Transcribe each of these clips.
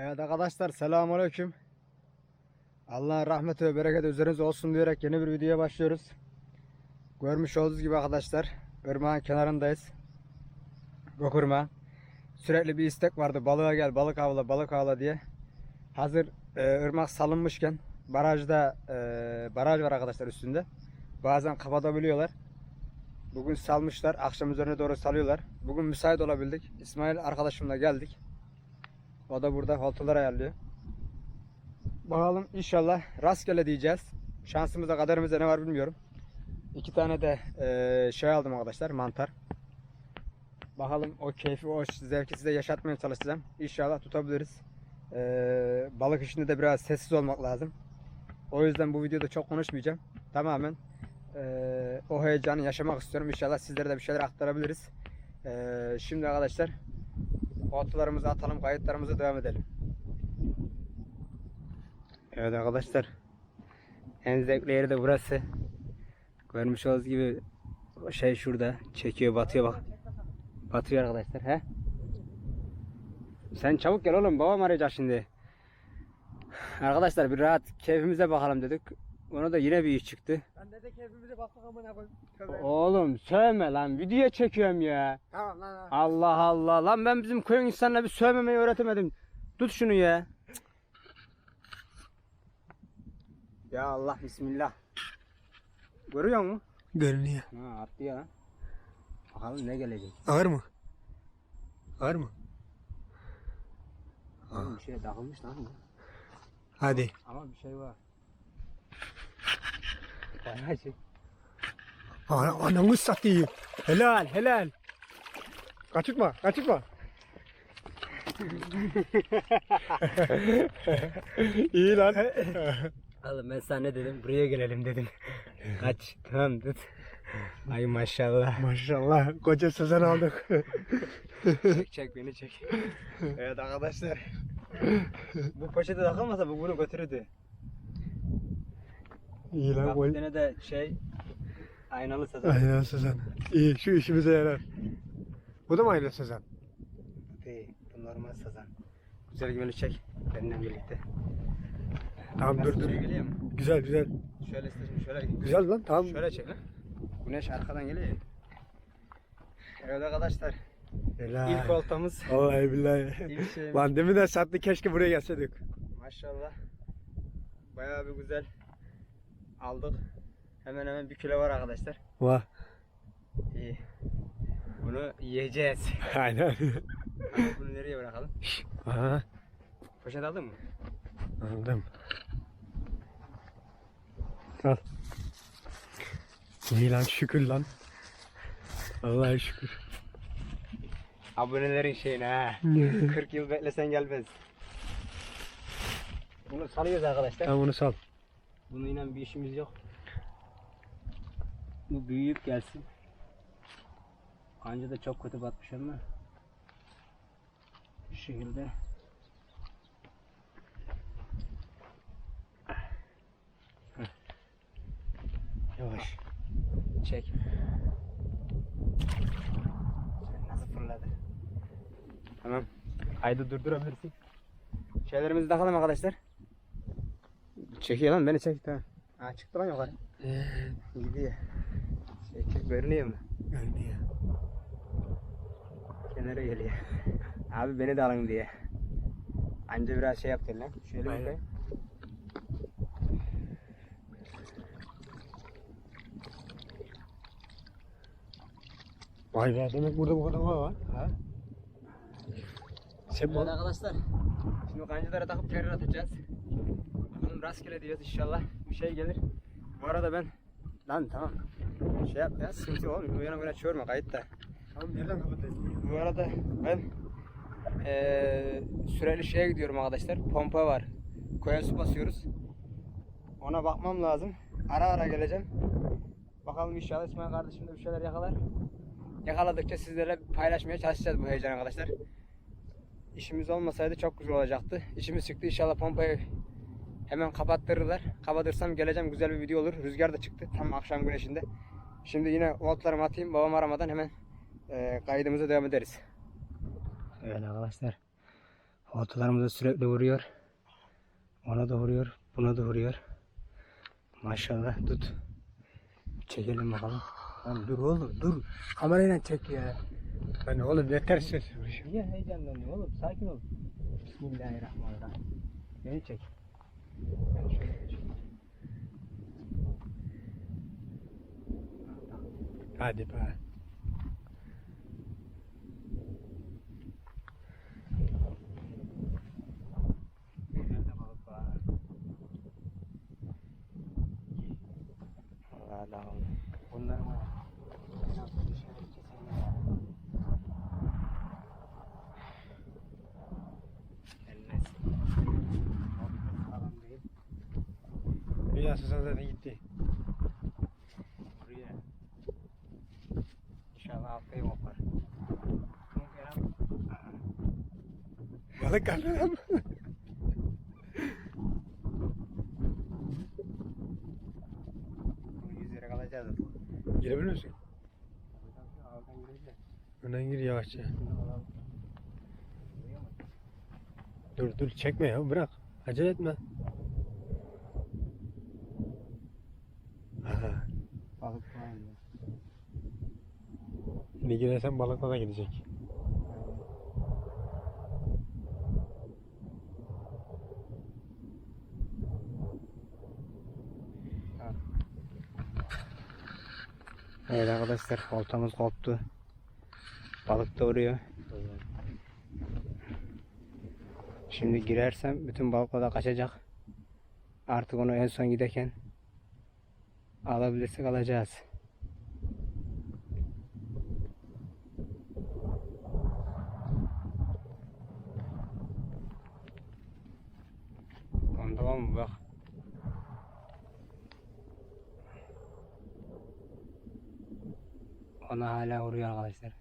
Evet arkadaşlar selamünaleyküm. Allah'ın rahmeti ve bereketi üzerinize olsun diyerek yeni bir videoya başlıyoruz. Görmüş olduğunuz gibi arkadaşlar ırmağın kenarındayız. Gökırma. Sürekli bir istek vardı balığa gel balık avla balık avla diye. Hazır e, ırmak salınmışken barajda e, baraj var arkadaşlar üstünde. Bazen kapatabiliyorlar. Bugün salmışlar. Akşam üzerine doğru salıyorlar. Bugün müsait olabildik. İsmail arkadaşımla geldik. O da burada holtalar ayarlıyor. Bakalım inşallah rastgele diyeceğiz. Şansımıza kaderimize ne var bilmiyorum. İki tane de eee, şey aldım arkadaşlar mantar. Bakalım o keyfi o zevki size yaşatmaya çalışacağım. İnşallah tutabiliriz. Eee, balık işinde de biraz sessiz olmak lazım. O yüzden bu videoda çok konuşmayacağım. Tamamen eee, o heyecanı yaşamak istiyorum. İnşallah sizlere de bir şeyler aktarabiliriz. Eee, şimdi arkadaşlar Oltalarımızı atalım, kayıtlarımıza devam edelim. Evet arkadaşlar. En zevkli yeri de burası. Görmüş olduğunuz gibi şey şurada çekiyor, batıyor bak. Batıyor arkadaşlar, he? Sen çabuk gel oğlum, babam arayacak şimdi. Arkadaşlar bir rahat keyfimize bakalım dedik. Ona da yine bir iş çıktı. Lan ne de keyfimize baktık amına koyayım. Oğlum sövme lan, video çekiyorum ya. Tamam lan lan. Allah Allah. Lan ben bizim köyün insanına bir sövmemeyi öğretemedim. Tut şunu ya. Ya Allah bismillah. Görüyor musun? Görünüyor. Ha attı ya. Bakalım ne gelecek. Ağır mı? Ağır mı? Oğlum bir şeye takılmış lan bu. Hadi. Ama bir şey var. Şey. Ana, anamı satayım. Helal helal. Kaçırma kaçırma. İyi lan. Oğlum ben sana ne dedim? Buraya gelelim dedim. Kaç. Tamam tut. Ay maşallah. Maşallah koca sazan aldık. çek çek beni çek. evet arkadaşlar. bu poşete takılmasa bu bunu götürürdü. İyi lan gol. tane de şey aynalı sazan. Aynen sazan. İyi şu işimize yarar. Bu da mı aynen sazan? Değil, bu normal sazan. Güzel gibi çek benimle birlikte. Tamam dur dur. şey? Güzel güzel. Şöyle istedim şöyle. Güzel lan tamam. Şöyle çek lan. Güneş arkadan geliyor. Evet arkadaşlar Helal. ilk oltamız. Vallahi billahi. Şeyimiz. Lan demin de sattı keşke buraya gelseydik. Maşallah. Bayağı bir güzel aldık. Hemen hemen bir kilo var arkadaşlar. Vah. İyi. Bunu yiyeceğiz. Aynen. Ama bunu nereye bırakalım? Aha. Poşet aldın mı? Aldım. Al. İyi lan şükür lan. Allah'a şükür. Abonelerin şeyine ha. 40 yıl beklesen gelmez. Bunu salıyoruz arkadaşlar. Tamam bunu sal. Bununla bir işimiz yok. Bu büyüyüp gelsin. Kanca da çok kötü batmış ama. Bu şekilde. Yavaş. Çek. Nasıl fırladı? Tamam. Kaydı durdurabilirsin. Şeylerimizi takalım arkadaşlar. Çekiyor lan beni çek tamam. Ha çıktı lan yukarı. Gidiyor. Çek çek görünüyor mu? Görünüyor. Kenara geliyor. Abi beni de alın diye. Anca biraz şey yaptın lan. Şöyle Aynen. bakayım. Vay be demek burada bu kadar var. Ha? Sen Evet arkadaşlar. Şimdi kancalara takıp tekrar atacağız. Rastgele diyoruz inşallah bir şey gelir. Bu arada ben lan tamam. Şey yap ya sıkıntı oğlum. Uyana uyana çağırma kayıtta. Tamam nereden kapatayım? Bu arada ben eee süreli şeye gidiyorum arkadaşlar. Pompa var. Koya su basıyoruz. Ona bakmam lazım. Ara ara geleceğim. Bakalım inşallah İsmail kardeşim de bir şeyler yakalar. Yakaladıkça sizlerle paylaşmaya çalışacağız bu heyecan arkadaşlar. İşimiz olmasaydı çok güzel olacaktı. İşimiz çıktı. İnşallah pompayı hemen kapattırırlar. Kapatırsam geleceğim güzel bir video olur. Rüzgar da çıktı tam akşam güneşinde. Şimdi yine voltlarımı atayım. Babam aramadan hemen e, kaydımıza devam ederiz. Evet arkadaşlar. Oltalarımıza sürekli vuruyor. Ona da vuruyor. Buna da vuruyor. Maşallah tut. Çekelim bakalım. Lan dur oğlum dur. Kamerayla çek ya. Hani oğlum yeter ses. Niye heyecanlanıyorsun oğlum? Sakin ol. Bismillahirrahmanirrahim. Beni çek. 八点半 Lira kalacağız. Girebilir misin? Önden gir yavaşça. Dur dur çekme ya bırak. Acele etme. Aha. Balık var mı? Şimdi girersen balıkla da gidecek. Evet arkadaşlar oltamız koptu. Balık da vuruyor. Şimdi girersem bütün balıklar da kaçacak. Artık onu en son giderken alabilirsek alacağız. Onda var mı bak. Ona hala vuruyor arkadaşlar.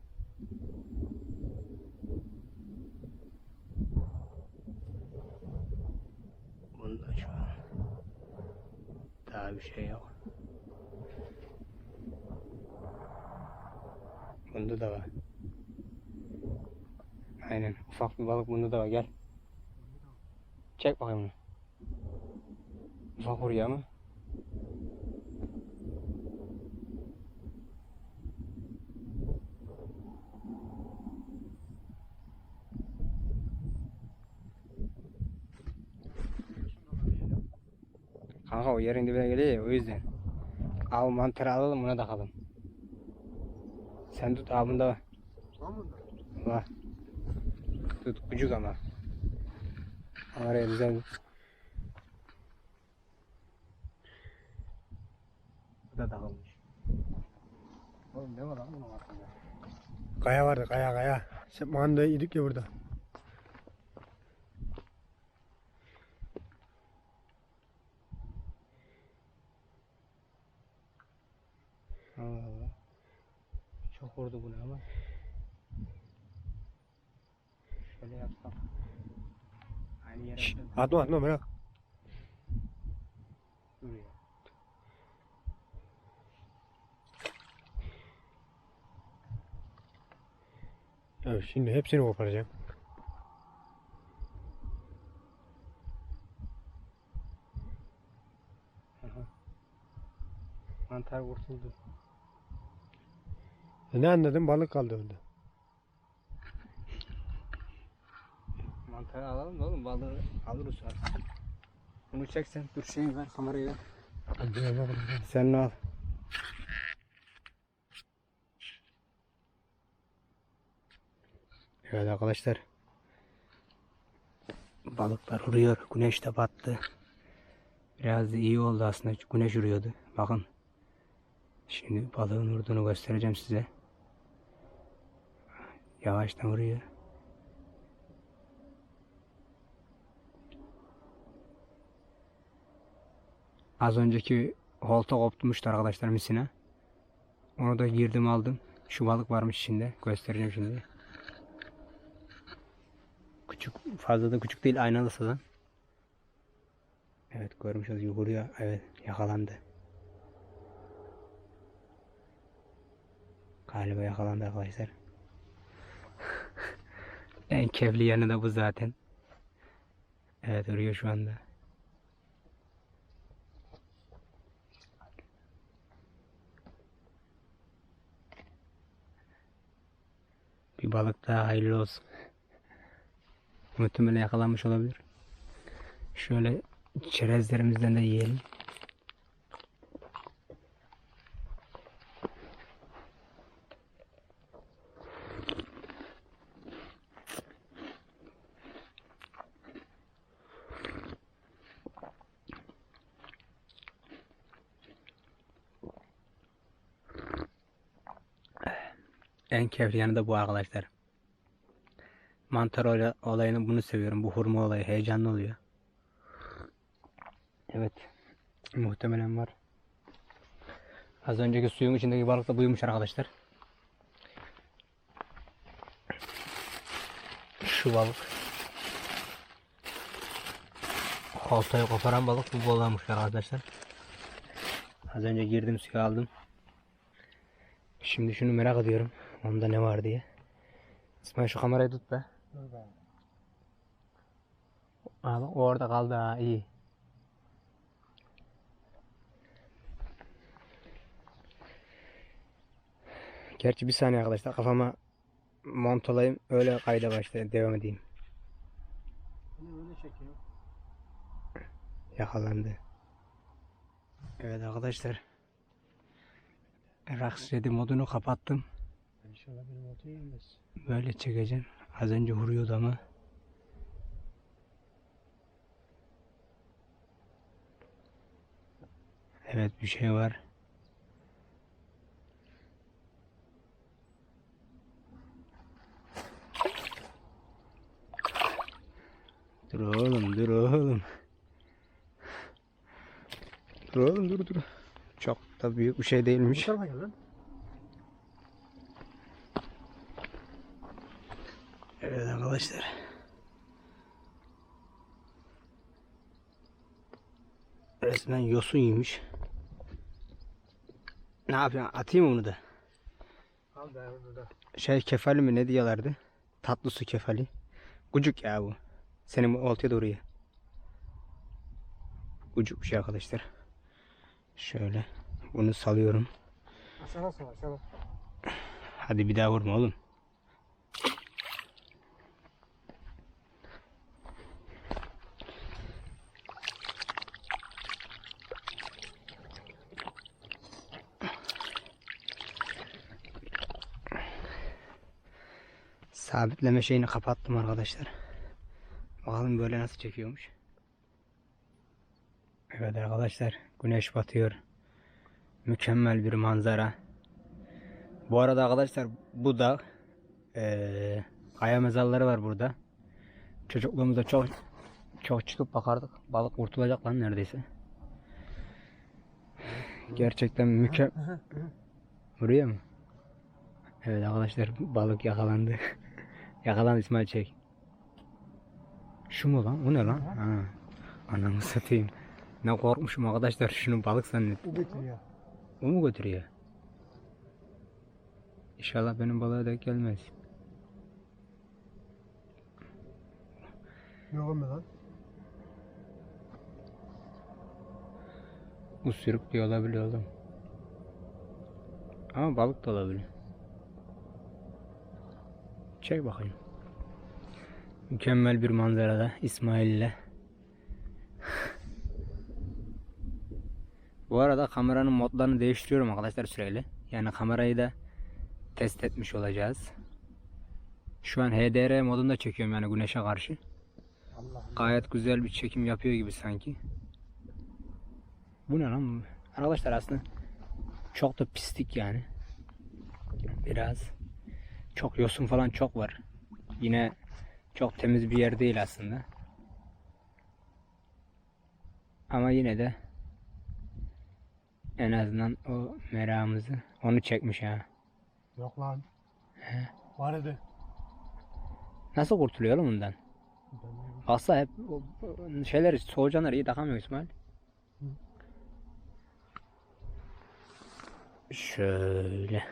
Bunda şu an daha bir şey yok. Bunda da var. Aynen. Ufak bir balık bunda da var. Gel. Çek bakayım onu. Ufak vuruyor ama. O yerin dibine geliyor ya o yüzden. Av mantarı alalım buna takalım. Sen tut abında var. Var. Tut küçük ama. Oraya güzel. Bu da takılmış. Oğlum ne var lan bunun altında? Kaya vardı kaya kaya. Sen manda yedik ya burada. Çok vurdu bunu ama. Şöyle yapsam. Aynı yere atın. atma atma bırak. Dur ya. Evet şimdi hepsini koparacağım. Aha. Mantar kurtuldu. E ne anladın balık kaldı orada. Mantarı alalım da oğlum balığı alırız artık. Bunu çeksen dur şeyi ver kamerayı ver. Sen al? Evet arkadaşlar. Balıklar vuruyor. Güneş de battı. Biraz da iyi oldu aslında. Güneş vuruyordu. Bakın. Şimdi balığın vurduğunu göstereceğim size. Yavaştan vuruyor. Az önceki holta kopmuştu arkadaşlar misine. Onu da girdim aldım. Şu balık varmış içinde. Göstereceğim şimdi. Küçük, fazla da küçük değil aynalı sazan. Evet görmüşüz yukarıya. Evet yakalandı. Galiba yakalandı arkadaşlar. En keyifli yanı da bu zaten. Evet örüyor şu anda. Bir balık daha hayırlı olsun. Muhtemelen yakalanmış olabilir. Şöyle çerezlerimizden de yiyelim. En keyifli yanı da bu arkadaşlar. Mantar olay- olayını bunu seviyorum. Bu hurma olayı heyecanlı oluyor. Evet. Muhtemelen var. Az önceki suyun içindeki balık da buymuş arkadaşlar. Şu balık. Oltayı koparan balık bu balıkmış arkadaşlar. Az önce girdim suya aldım. Şimdi şunu merak ediyorum. Onda ne var diye. İsmail şu kamerayı tut be. Aa bak o orada kaldı ha iyi. Gerçi bir saniye arkadaşlar kafama mont olayım öyle kayda başlayayım devam edeyim. Öyle çekiyor. Yakalandı. Evet arkadaşlar. Raks ready modunu kapattım. İnşallah benim otu yenmez. Böyle çekeceğim. Az önce vuruyordu ama. Evet bir şey var. Dur oğlum dur oğlum. Dur oğlum dur dur. Çok da büyük bir şey Bu değilmiş. tarafa gel lan. Evet arkadaşlar. Resmen yosun yemiş. Ne yapıyorsun? Atayım bunu da? Al da burada. Şey kefali mi ne diyorlardı? Tatlı su kefali. Gucuk ya bu. Senin bu oltaya doğru ya. Gucuk bir şey arkadaşlar. Şöyle. Bunu salıyorum. Aşağı sal aşağı. Hadi bir daha vurma oğlum. Sabitleme şeyini kapattım arkadaşlar. Bakalım böyle nasıl çekiyormuş. Evet arkadaşlar güneş batıyor. Mükemmel bir manzara. Bu arada arkadaşlar bu da eee kaya mezarları var burada. Çocukluğumuzda çok çok çıkıp bakardık. Balık kurtulacak lan neredeyse. Gerçekten mükemmel. Buraya mı? Evet arkadaşlar balık yakalandı. Yakalan İsmail çek. Şu mu lan? O ne lan? Ha. Anamı satayım. Ne korkmuşum arkadaşlar şunu balık zannettim. Bu getiriyor. O mu götürüyor? İnşallah benim balığa denk gelmez. Yok mu lan? Bu sürük diye olabilir oğlum. Ama balık da olabilir. Çek bakayım. Mükemmel bir manzarada İsmail ile. Bu arada kameranın modlarını değiştiriyorum arkadaşlar sürekli. Yani kamerayı da test etmiş olacağız. Şu an HDR modunda çekiyorum yani güneşe karşı. Gayet güzel bir çekim yapıyor gibi sanki. Bu ne lan? Arkadaşlar aslında çok da pislik yani. Biraz. Çok yosun falan çok var. Yine çok temiz bir yer değil aslında. Ama yine de en azından o meramımızı onu çekmiş ha. Yok lan. Var idi. Nasıl kurtuluyor oğlum bundan? Aslında hep o- o şeyler solucanlar iyi takamıyor İsmail. Şöyle.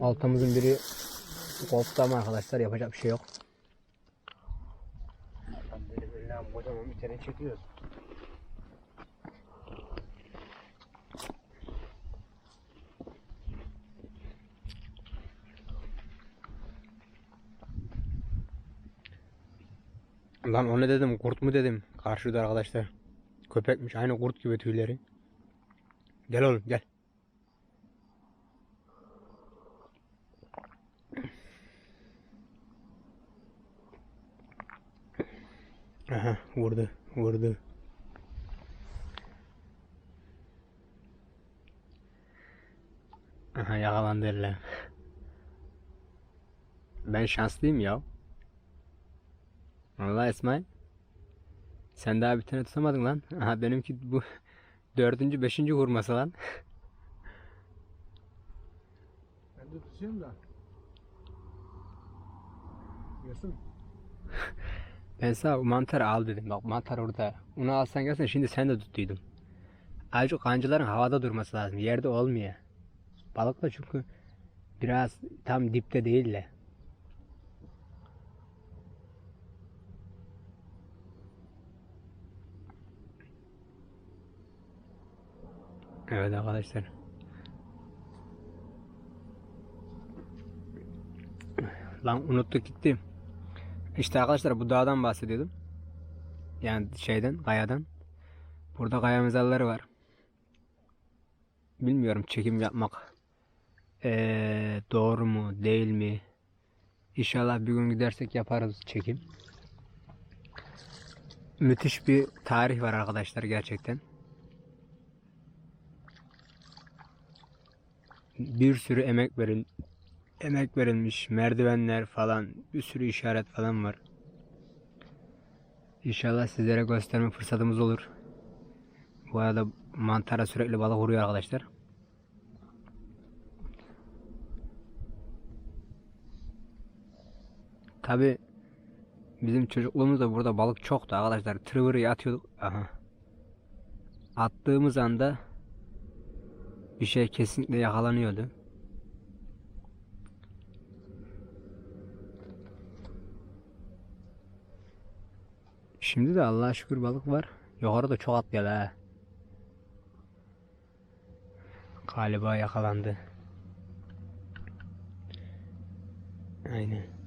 Altamızın biri koptu ama arkadaşlar yapacak bir şey yok. Kocaman bir tane çekiyoruz. Lan o ne dedim kurt mu dedim karşıda arkadaşlar. Köpekmiş aynı kurt gibi tüyleri. Gel oğlum gel. Aha vurdu vurdu. Aha yakalandı elle. Ben şanslıyım ya. Vallahi İsmail. Sen daha bir tane tutamadın lan. Aha benimki bu dördüncü beşinci vurması lan. Ben de tutuyorum da. Diyorsun. Ben sana mantarı al dedim. Bak mantar orada. Onu alsan gelsen şimdi sen de tutuydun. Ayrıca kancıların havada durması lazım. Yerde olmuyor. Balıkla çünkü biraz tam dipte değil de. Evet arkadaşlar. Lan unuttuk gitti. İşte arkadaşlar bu dağdan bahsediyordum. Yani şeyden, kayadan. Burada kaya mezarları var. Bilmiyorum çekim yapmak eee, doğru mu, değil mi? İnşallah bir gün gidersek yaparız çekim. Müthiş bir tarih var arkadaşlar gerçekten. Bir sürü emek veril emek verilmiş, merdivenler falan, bir sürü işaret falan var. İnşallah sizlere gösterme fırsatımız olur. Bu arada mantara sürekli balık vuruyor arkadaşlar. Tabi bizim çocukluğumuzda burada balık çoktu arkadaşlar. Tırvırı atıyorduk. Aha. Attığımız anda bir şey kesinlikle yakalanıyordu. Şimdi de Allah'a şükür balık var. Yukarıda çok atlıyor ha. Galiba yakalandı. Aynen.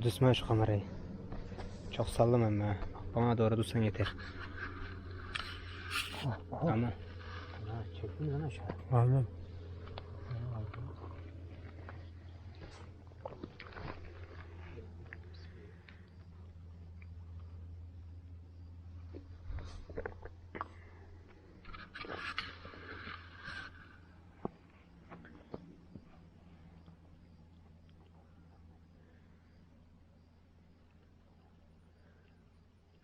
İsmail şu kamerayı. Çok sallama ama. Bana doğru tutsan yeter. Tamam. Ha, çektin lan aşağı. Almam.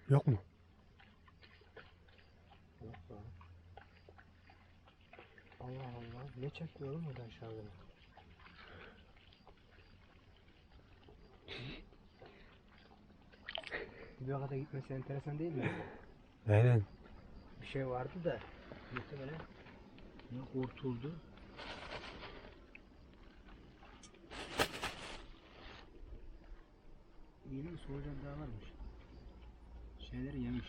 Yok mu? Allah Allah. Ne çekiyor oğlum orada aşağıda? Bu kadar gitmesi enteresan değil mi? Aynen. Bir şey vardı da muhtemelen ne kurtuldu. İğne mi solucan daha varmış. Şeyleri yemiş.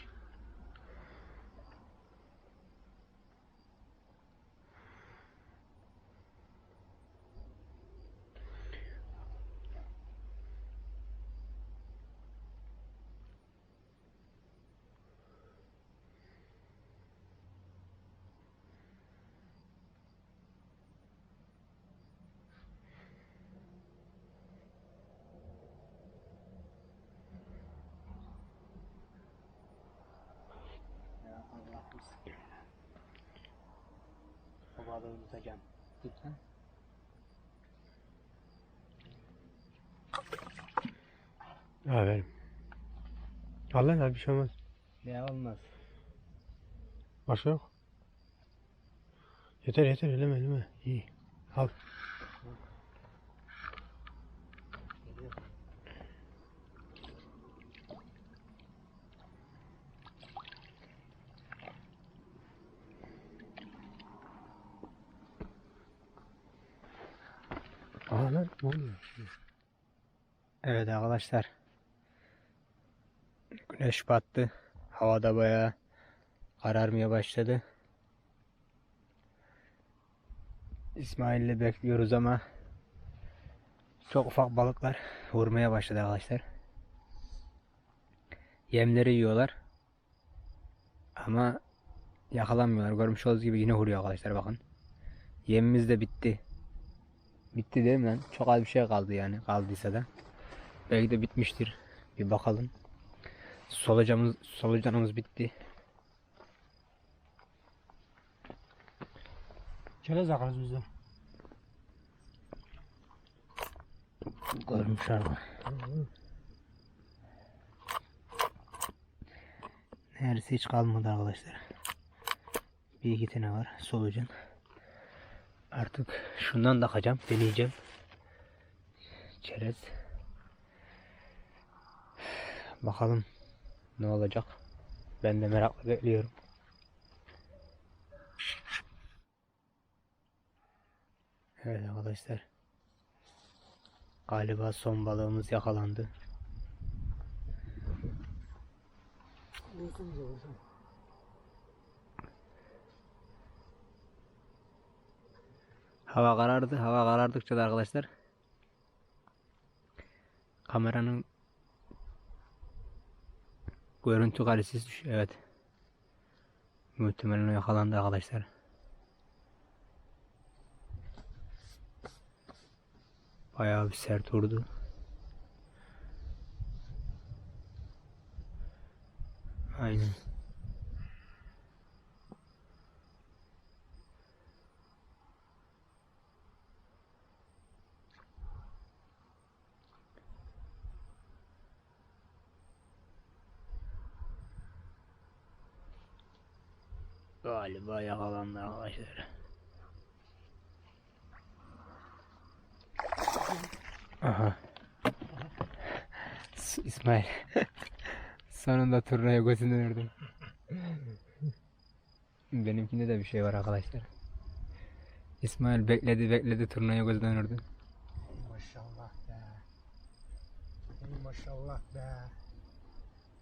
Tutacağım. Tut lan. Aferin. Al lan bir şey olmaz. Ya olmaz. Başka yok. Yeter yeter eleme eleme. İyi. Al. Evet arkadaşlar. Güneş battı. Havada bayağı kararmaya başladı. İsmail'i bekliyoruz ama çok ufak balıklar vurmaya başladı arkadaşlar. Yemleri yiyorlar. Ama yakalanmıyorlar. Görmüş olduğunuz gibi yine vuruyor arkadaşlar bakın. Yemimiz de bitti. Bitti değil mi lan? Çok az bir şey kaldı yani. Kaldıysa da. Belki de bitmiştir. Bir bakalım. Solucanımız, solucanımız bitti. Çerez akarız bizden. Görmüşler mi? Neredeyse hiç kalmadı arkadaşlar. Bir iki tane var solucan. Artık şundan takacağım, deneyeceğim. Çerez. Bakalım ne olacak. Ben de merakla bekliyorum. Evet arkadaşlar. Galiba son balığımız yakalandı. Hava karardı. Hava karardıkça da arkadaşlar kameranın görüntü kalitesi düşüyor. Evet. Muhtemelen yakalandı arkadaşlar. Bayağı bir sert vurdu. Aynen. Galiba yakalandı arkadaşlar. Aha. İsmail. Sonunda turnaya gözünü ördüm. Benimkinde de bir şey var arkadaşlar. İsmail bekledi bekledi turnaya gözden ördü. Maşallah be. Ey maşallah be.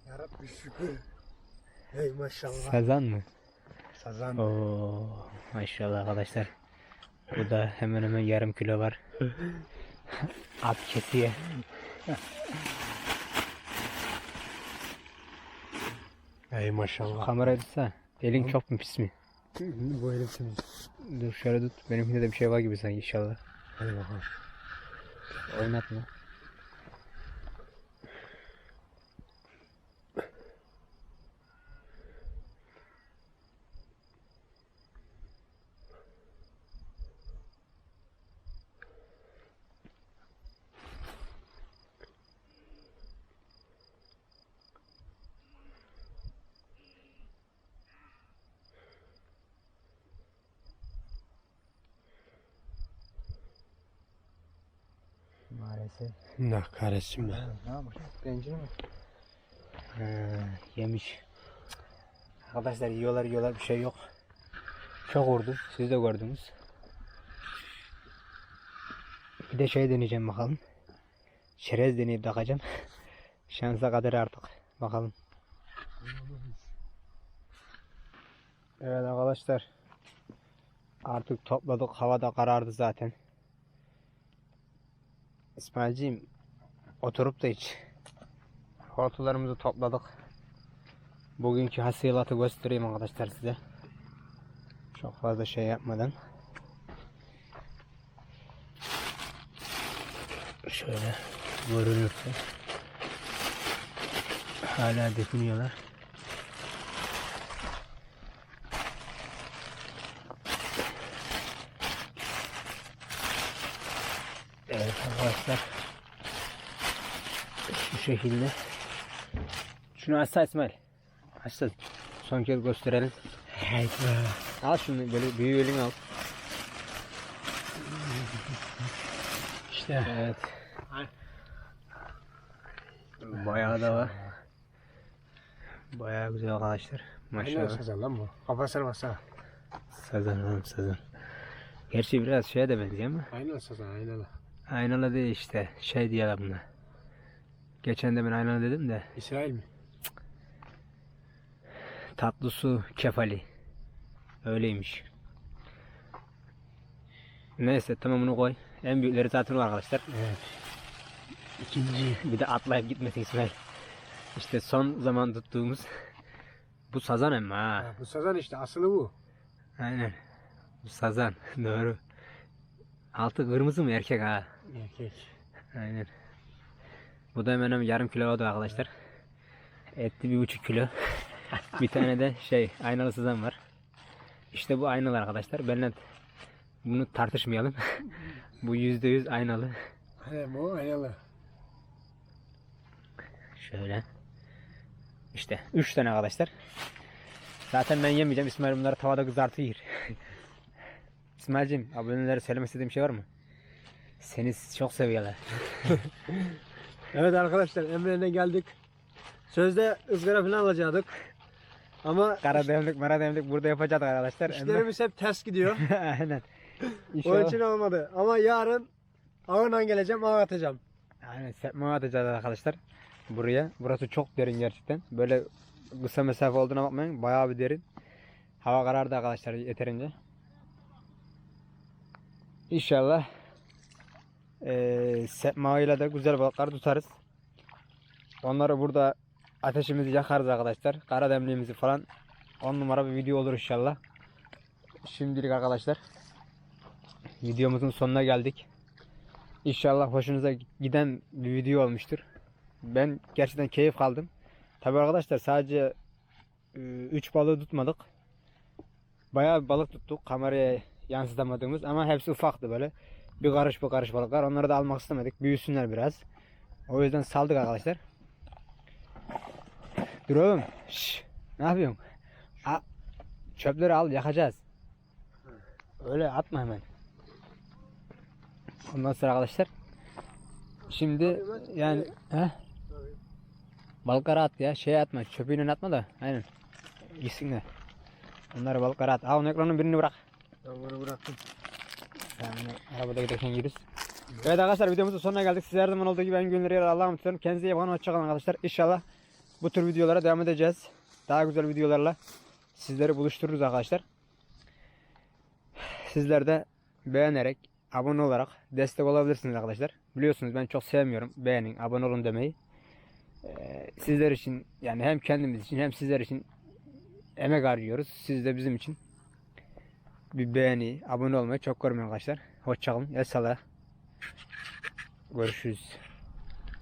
Yarabbi şükür. Ey maşallah. Sazan mı? Sazan. Oo, maşallah arkadaşlar. Bu da hemen hemen yarım kilo var. At kesiye. Ey maşallah. Kamerayı tutsana. Elin çok mu pis mi? Bu elim temiz. Dur şöyle tut. Benimkinde de bir şey var gibi sanki inşallah. Hadi bakalım. Oynatma. Ne kahretsin be. Ne yapmış? Pencere mi? Ha, yemiş. Arkadaşlar yiyorlar yiyorlar bir şey yok. Çok vurdu. Siz de gördünüz. Bir de şey deneyeceğim bakalım. Çerez deneyip takacağım. Şansa kadar artık. Bakalım. Evet arkadaşlar. Artık topladık. Hava da karardı zaten. İsmailciğim oturup da hiç hortularımızı topladık. Bugünkü hasilatı göstereyim arkadaşlar size. Çok fazla şey yapmadan. Şöyle görünürse. Hala düşünüyorlar. Evet arkadaşlar. Şu şekilde. Şunu açsa İsmail. Açsın. Son kez gösterelim. Be. Al şunu böyle büyük elini al. İşte. Evet. Bayağı da var. Bayağı güzel arkadaşlar. Aynen Maşallah. sazan lan bu. Kafasına baksana. Sazan oğlum sazan. Gerçi biraz şeye de benziyor ama. Aynen sazan aynen. Aynalı değil işte. Şey diye adamla. Geçen de ben aynalı dedim de. İsrail mi? Tatlı su kefali. Öyleymiş. Neyse tamam bunu koy. En büyükleri zaten o arkadaşlar. Evet. İkinci. Bir de atlayıp gitmesin İsmail. İşte son zaman tuttuğumuz bu sazan emmi ha. Ha, bu sazan işte asılı bu. Aynen. Bu sazan. Doğru. Altı kırmızı mı erkek ha? Erkek. Aynen. Bu da hemen hemen yarım kilo oldu arkadaşlar. Etli bir buçuk kilo. bir tane de şey aynalı sızan var. İşte bu aynalı arkadaşlar. Benimle bunu tartışmayalım. bu yüzde yüz aynalı. He bu aynalı. Şöyle. İşte 3 tane arkadaşlar. Zaten ben yemeyeceğim. İsmail bunları tavada kızartıyor. İsmail'cim abonelere söylemek istediğim şey var mı? Seni çok seviyorlar. Evet arkadaşlar Emre'ne geldik. Sözde ızgara falan alacaktık. Ama Kara demlik, mara demlik burada yapacağız arkadaşlar. işlerimiz hep ters gidiyor. Aynen. Onun İnşallah. için olmadı. Ama yarın ağırla geleceğim, ağ atacağım. Aynen sepma atacağız arkadaşlar. Buraya. Burası çok derin gerçekten. Böyle kısa mesafe olduğuna bakmayın. Bayağı bir derin. Hava karardı arkadaşlar yeterince. İnşallah eee sepma ile de güzel balıklar tutarız. Onları burada ateşimizi yakarız arkadaşlar. Kara demliğimizi falan 10 numara bir video olur inşallah. Şimdilik arkadaşlar videomuzun sonuna geldik. İnşallah hoşunuza giden bir video olmuştur. Ben gerçekten keyif aldım. Tabi arkadaşlar sadece 3 balığı tutmadık. Bayağı bir balık tuttuk kameraya yansıtamadığımız ama hepsi ufaktı böyle. Bir karış bir karış balıklar. Onları da almak istemedik. Büyüsünler biraz. O yüzden saldık arkadaşlar. Dur oğlum. Şş, ne yapıyorsun? A- çöpleri al yakacağız. Öyle atma hemen. Ondan sonra arkadaşlar şimdi yani he? Balıklara at ya şey atma çöpüyle atma da aynen gitsinler. Onları balıklara at. Al ekranın birini bırak. Ben bıraktım. Yani arabada giderken yürüz. Evet arkadaşlar videomuzun sonuna geldik. Size zaman olduğu gibi en günleri Allah'a emanet. Kendinize iyi bakın. Hoşçakalın arkadaşlar. İnşallah bu tür videolara devam edeceğiz. Daha güzel videolarla sizleri buluştururuz arkadaşlar. Sizler de beğenerek, abone olarak destek olabilirsiniz arkadaşlar. Biliyorsunuz ben çok sevmiyorum beğenin, abone olun demeyi. Ee, sizler için yani hem kendimiz için hem sizler için emek harcıyoruz. Siz de bizim için bir beğeni, abone olmayı çok görmeyin arkadaşlar. Hoşçakalın. El sala. Görüşürüz.